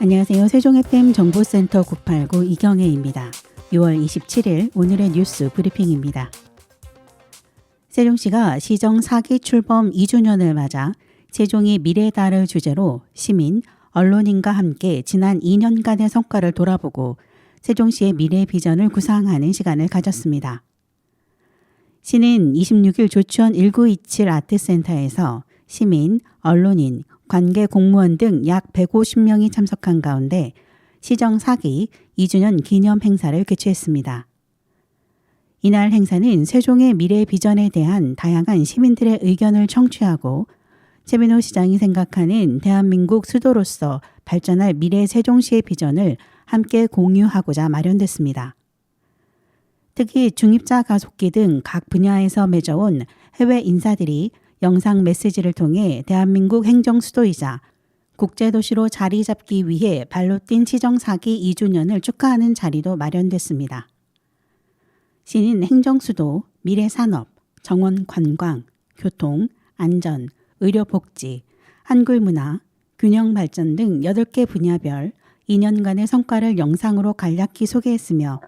안녕하세요. 세종 FM 정보센터 989 이경혜입니다. 6월 27일 오늘의 뉴스 브리핑입니다. 세종시가 시정 사기 출범 2주년을 맞아 세종이 미래다를 주제로 시민, 언론인과 함께 지난 2년간의 성과를 돌아보고 세종시의 미래 비전을 구상하는 시간을 가졌습니다. 시는 26일 조치원 1927 아트센터에서 시민, 언론인, 관계 공무원 등 약 150명이 참석한 가운데 시정 4기 2주년 기념 행사를 개최했습니다. 이날 행사는 세종의 미래 비전에 대한 다양한 시민들의 의견을 청취하고 최민호 시장이 생각하는 대한민국 수도로서 발전할 미래 세종시의 비전을 함께 공유하고자 마련됐습니다. 특히 중입자 가속기 등 각 분야에서 맺어온 해외 인사들이 영상 메시지를 통해 대한민국 행정 수도이자 국제도시로 자리 잡기 위해 발로 뛴 시정 사기 2주년을 축하하는 자리도 마련됐습니다. 시는 행정수도, 미래산업, 정원 관광, 교통, 안전, 의료복지, 한글문화, 균형발전 등 8개 분야별 2년간의 성과를 영상으로 간략히 소개했으며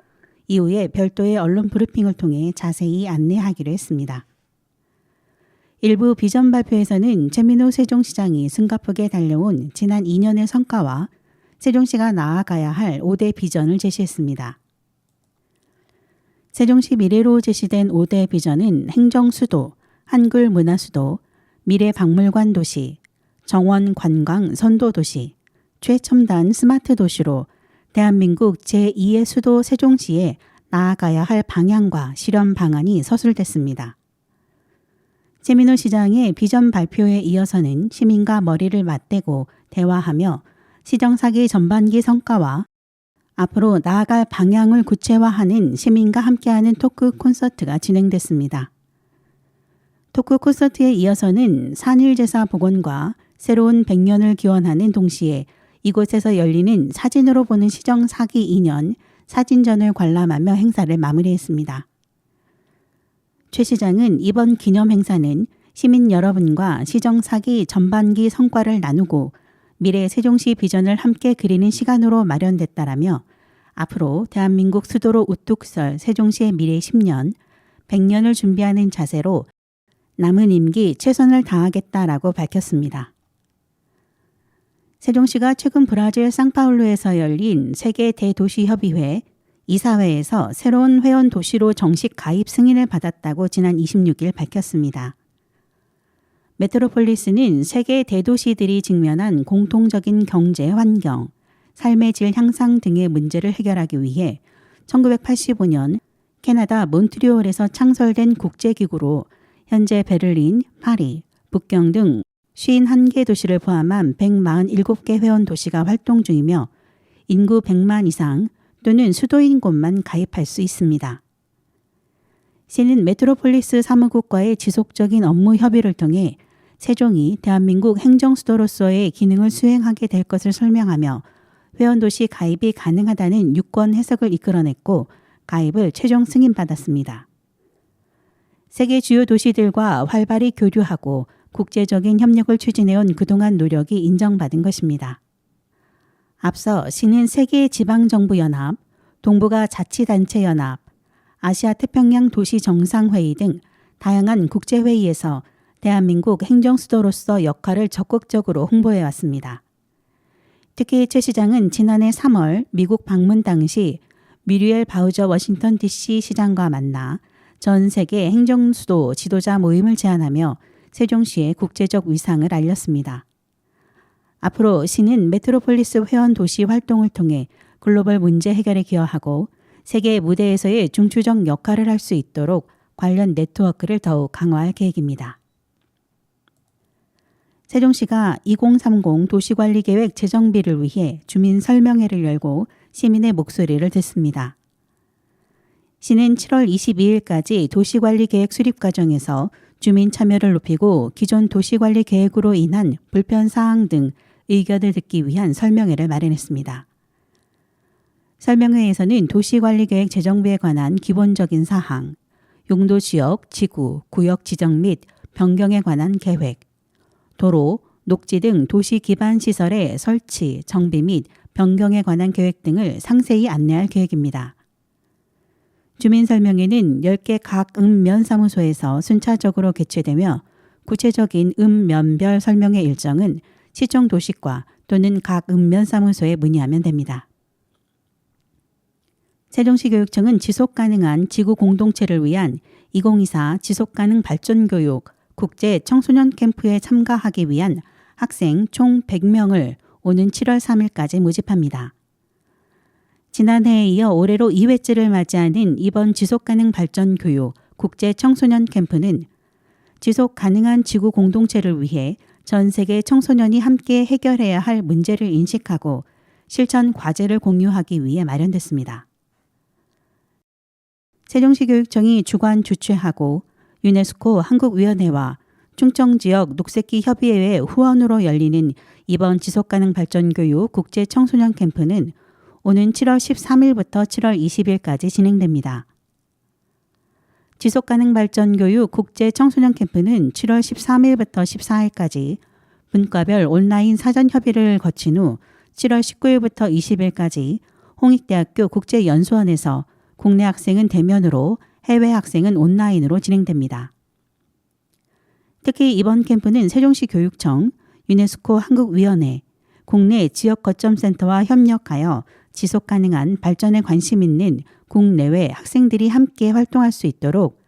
이후에 별도의 언론 브리핑을 통해 자세히 안내하기로 했습니다. 일부 비전 발표에서는 최민호 세종시장이 승가프게 달려온 지난 2년의 성과와 세종시가 나아가야 할 5대 비전을 제시했습니다. 세종시 미래로 제시된 5대 비전은 행정수도, 한글 문화수도, 미래 박물관 도시, 정원 관광 선도 도시, 최첨단 스마트 도시로 대한민국 제2의 수도 세종시에 나아가야 할 방향과 실현 방안이 서술됐습니다. 최민호 시장의 비전 발표에 이어서는 시민과 머리를 맞대고 대화하며 시정 사기 전반기 성과와 앞으로 나아갈 방향을 구체화하는 시민과 함께하는 토크 콘서트가 진행됐습니다. 토크 콘서트에 이어서는 산일제사 복원과 새로운 100년을 기원하는 동시에 이곳에서 열리는 사진으로 보는 시정 사기 2년 사진전을 관람하며 행사를 마무리했습니다. 최 시장은 이번 기념 행사는 시민 여러분과 시정 사기 전반기 성과를 나누고 미래 세종시 비전을 함께 그리는 시간으로 마련됐다라며 앞으로 대한민국 수도로 우뚝 설 세종시의 미래 10년, 100년을 준비하는 자세로 남은 임기 최선을 다하겠다라고 밝혔습니다. 세종시가 최근 브라질 상파울루에서 열린 세계 대도시 협의회 이사회에서 새로운 회원 도시로 정식 가입 승인을 받았다고 지난 26일 밝혔습니다. 메트로폴리스는 세계 대도시들이 직면한 공통적인 경제 환경, 삶의 질 향상 등의 문제를 해결하기 위해 1985년 캐나다 몬트리올에서 창설된 국제기구로 현재 베를린, 파리, 북경 등 51개 도시를 포함한 147개 회원 도시가 활동 중이며 인구 100만 이상 또는 수도인 곳만 가입할 수 있습니다. 시는 메트로폴리스 사무국과의 지속적인 업무 협의를 통해 세종이 대한민국 행정수도로서의 기능을 수행하게 될 것을 설명하며 회원도시 가입이 가능하다는 유권 해석을 이끌어냈고 가입을 최종 승인받았습니다. 세계 주요 도시들과 활발히 교류하고 국제적인 협력을 추진해온 그동안 노력이 인정받은 것입니다. 앞서 시는 세계 지방정부연합, 동북아 자치단체연합, 아시아 태평양 도시 정상회의 등 다양한 국제회의에서 대한민국 행정수도로서 역할을 적극적으로 홍보해 왔습니다. 특히 최 시장은 지난해 3월 미국 방문 당시 미리엘 바우저 워싱턴 DC 시장과 만나 전 세계 행정수도 지도자 모임을 제안하며 세종시의 국제적 위상을 알렸습니다. 앞으로 시는 메트로폴리스 회원 도시 활동을 통해 글로벌 문제 해결에 기여하고 세계 무대에서의 중추적 역할을 할 수 있도록 관련 네트워크를 더욱 강화할 계획입니다. 세종시가 2030 도시관리계획 재정비를 위해 주민 설명회를 열고 시민의 목소리를 듣습니다. 시는 7월 22일까지 도시관리계획 수립 과정에서 주민 참여를 높이고 기존 도시관리 계획으로 인한 불편 사항 등 의견을 듣기 위한 설명회를 마련했습니다. 설명회에서는 도시관리계획 재정비에 관한 기본적인 사항, 용도 지역, 지구, 구역 지정 및 변경에 관한 계획, 도로, 녹지 등 도시 기반 시설의 설치, 정비 및 변경에 관한 계획 등을 상세히 안내할 계획입니다. 주민 설명회는 10개 각 읍면 사무소에서 순차적으로 개최되며 구체적인 읍면별 설명회 일정은 시청 도시과 또는 각 읍면 사무소에 문의하면 됩니다. 세종시 교육청은 지속 가능한 지구 공동체를 위한 2024 지속 가능 발전 교육 국제 청소년 캠프에 참가하기 위한 학생 총 100명을 오는 7월 3일까지 모집합니다. 지난해에 이어 올해로 2회째를 맞이하는 이번 지속 가능 발전 교육 국제 청소년 캠프는 지속 가능한 지구 공동체를 위해 전 세계 청소년이 함께 해결해야 할 문제를 인식하고 실천 과제를 공유하기 위해 마련됐습니다. 세종시 교육청이 주관 주최하고 유네스코 한국위원회와 충청지역 녹색기 협의회 후원으로 열리는 이번 지속가능 발전교육 국제 청소년 캠프는 오는 7월 13일부터 7월 20일까지 진행됩니다. 지속가능 발전 교육 국제 청소년 캠프는 7월 13일부터 14일까지 분과별 온라인 사전 협의를 거친 후 7월 19일부터 20일까지 홍익대학교 국제연수원에서 국내 학생은 대면으로 해외 학생은 온라인으로 진행됩니다. 특히 이번 캠프는 세종시 교육청, 유네스코 한국위원회, 국내 지역 거점센터와 협력하여 지속 가능한 발전에 관심 있는 국내외 학생들이 함께 활동할 수 있도록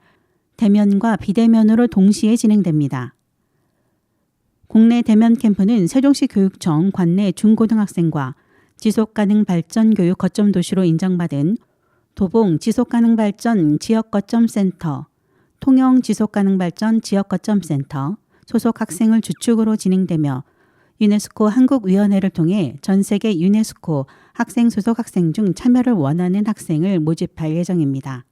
대면과 비대면으로 동시에 진행됩니다. 국내 대면 캠프는 세종시 교육청 관내 중고등학생과 지속가능 발전 교육 거점 도시로 인정받은 도봉 지속가능 발전 지역 거점 센터, 통영 지속가능 발전 지역 거점 센터 소속 학생을 주축으로 진행되며 유네스코 한국위원회를 통해 전 세계 유네스코 학생 소속 학생 중 참여를 원하는 학생을 모집할 예정입니다.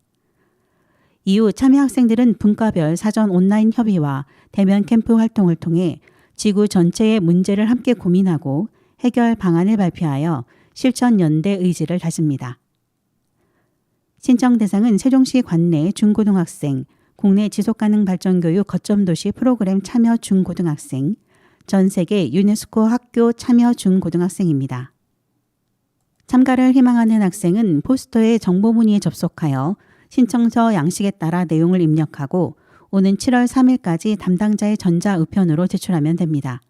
이후 참여 학생들은 분과별 사전 온라인 협의와 대면 캠프 활동을 통해 지구 전체의 문제를 함께 고민하고 해결 방안을 발표하여 실천 연대 의지를 다집니다. 신청 대상은 세종시 관내 중고등학생, 국내 지속가능 발전교육 거점 도시 프로그램 참여 중고등학생, 전 세계 유네스코 학교 참여 중고등학생입니다. 참가를 희망하는 학생은 포스터의 정보 문의에 접속하여 신청서 양식에 따라 내용을 입력하고 오는 7월 3일까지 담당자의 전자우편으로 제출하면 됩니다.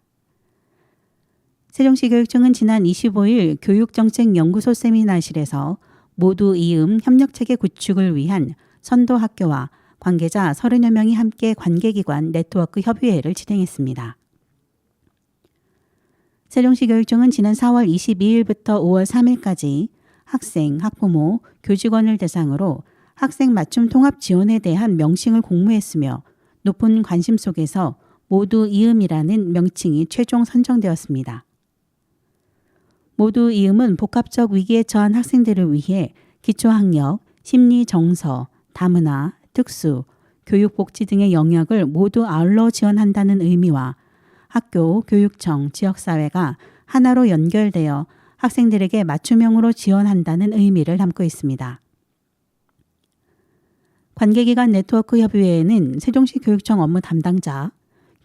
세종시 교육청은 지난 25일 교육정책연구소 세미나실에서 모두 이음 협력체계 구축을 위한 선도 학교와 관계자 30여 명이 함께 관계기관 네트워크 협의회를 진행했습니다. 세종시 교육청은 지난 4월 22일부터 5월 3일까지 학생, 학부모, 교직원을 대상으로 학생 맞춤 통합 지원에 대한 명칭을 공모했으며 높은 관심 속에서 모두 이음이라는 명칭이 최종 선정되었습니다. 모두 이음은 복합적 위기에 처한 학생들을 위해 기초학력, 심리 정서, 다문화, 특수, 교육복지 등의 영역을 모두 아울러 지원한다는 의미와 학교, 교육청, 지역사회가 하나로 연결되어 학생들에게 맞춤형으로 지원한다는 의미를 담고 있습니다. 관계기관 네트워크 협의회에는 세종시 교육청 업무 담당자,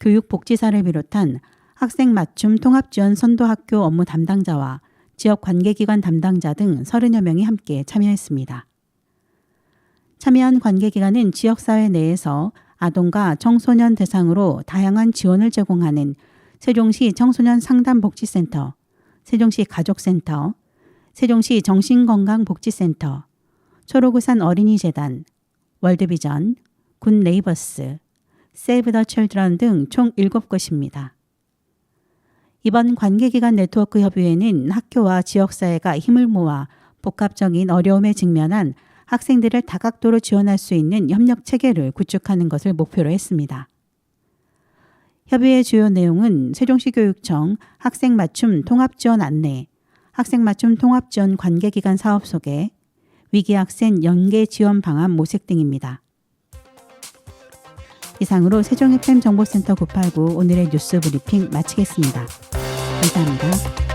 교육복지사를 비롯한 학생 맞춤 통합지원 선도학교 업무 담당자와 지역 관계기관 담당자 등 30여 명이 함께 참여했습니다. 참여한 관계기관은 지역사회 내에서 아동과 청소년 대상으로 다양한 지원을 제공하는 세종시 청소년 상담복지센터, 세종시 가족센터, 세종시 정신건강복지센터, 초록우산 어린이재단, 월드비전, 군 네이버스, 세이브 더 칠드런 등 총 7곳입니다. 이번 관계기관 네트워크 협의회는 학교와 지역사회가 힘을 모아 복합적인 어려움에 직면한 학생들을 다각도로 지원할 수 있는 협력 체계를 구축하는 것을 목표로 했습니다. 협의회 주요 내용은 세종시 교육청 학생 맞춤 통합 지원 안내, 학생 맞춤 통합 지원 관계 기관 사업 소개, 위기 학생 연계 지원 방안 모색 등입니다. 이상으로 세종 FM 정보센터 989 오늘의 뉴스 브리핑 마치겠습니다. 감사합니다.